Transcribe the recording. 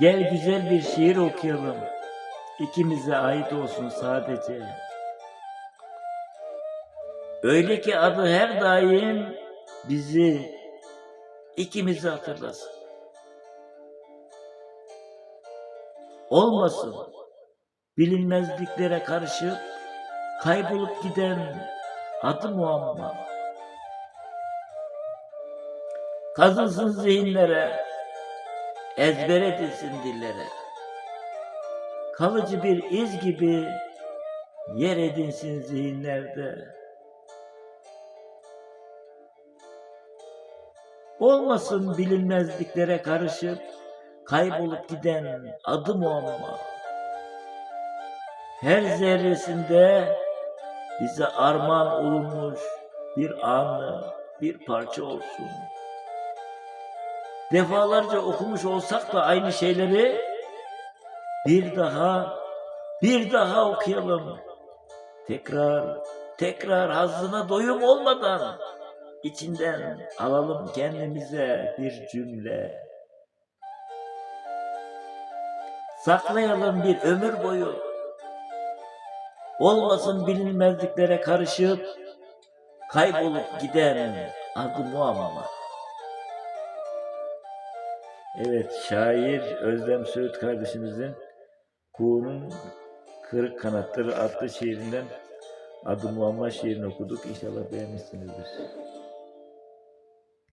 Gel güzel bir şiir okuyalım. İkimize ait olsun sadece. Öyle ki adı her daim bizi ikimizi hatırlasın. Olmasın bilinmezliklere karışıp kaybolup giden adı muamma. Kazınsın zihinlere, ezber edilsin dillere. Kalıcı bir iz gibi yer edinsin zihinlerde. Olmasın bilinmezliklere karışıp kaybolup giden adı muamma. Her zerresinde bize armağan olunmuş bir anı, bir parça olsun. Defalarca okumuş olsak da aynı şeyleri bir daha, bir daha okuyalım. Tekrar, tekrar hazzına doyum olmadan içinden alalım kendimize bir cümle. Saklayalım bir ömür boyu. Olmasın bilinmezliklere karışıp kaybolup giden adı muamma. Evet, şair Özlem Söğüt kardeşimizin Kuğunun Kırık Kanatları adlı şiirinden adı muamma şiirini okuduk. İnşallah beğenmişsinizdir.